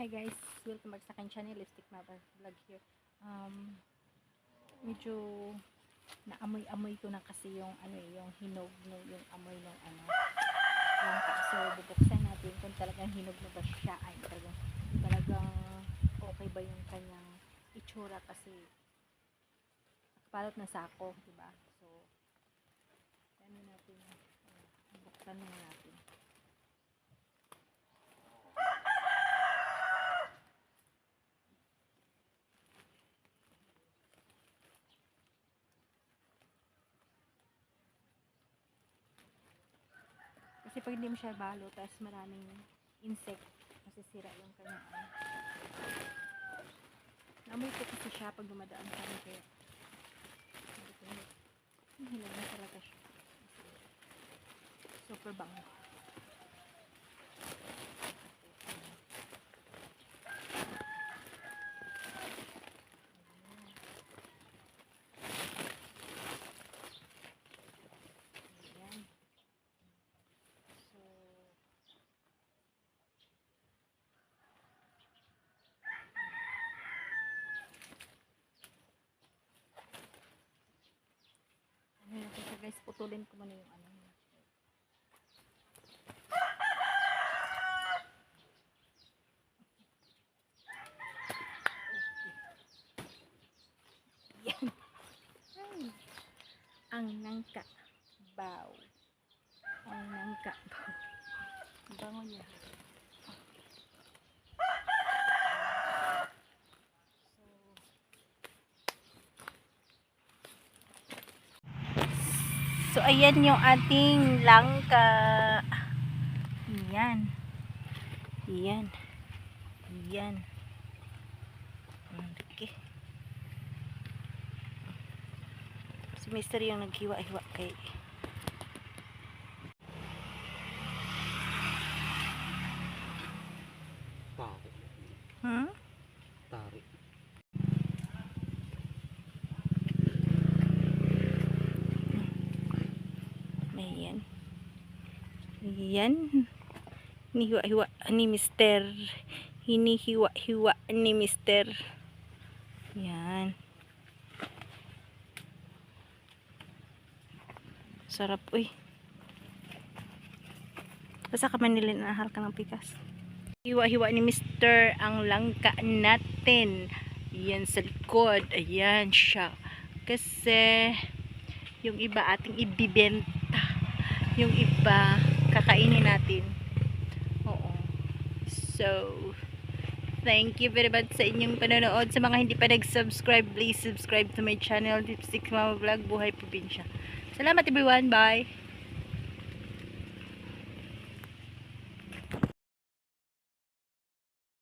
Hi guys, welcome back sa akin channel, Lipstick Mama Vlog here. Um, medyo naamoy-amoy ko na kasi yung ano eh, yung hinog no, yung amoy ng ano. Langka. So bubuksan natin kung talagang hinog na ba siya ay talagang talagang okay ba yung kanyang itsura kasi nakapalot na sako, di ba? So ano natin, uh, buksan na natin. Kasi pag hindi mo siya balo, tapos maraming insect, masisira yung kanyang ano. Naamoy ko kasi siya pag dumadaan sa akin, kaya sabi ko, "Hindi, hinog na talaga siya. Super bango. Ayan. So, ano yun kasi guys, putulin ko muna yung ano. Yan. Ay. Ang nangka. Bow. Ang nangka. Bow. Ang Bango niya. So, ayan yung ating langka. Yan. Yan. Yan. Okay. Si Mister yung naghiwa-hiwa kay Tari. Hmm? Tari. Ayan. Ayan. Hinihiwa-hiwa ni Mister. Hinihiwa-hiwa ni Mister. Yan. Sarap, uy. Basta ka manilin na ka ng pikas. Hiwa-hiwa ni Mister ang langka natin. Yan sa likod. Ayan siya. Kasi yung iba ating ibibenta. Yung iba kakainin natin. Oo. So, thank you very much sa inyong panonood. Sa mga hindi pa nag-subscribe, please subscribe to my channel, Lipstick Mama Vlog, Buhay Probinsya. Salamat everyone. Bye!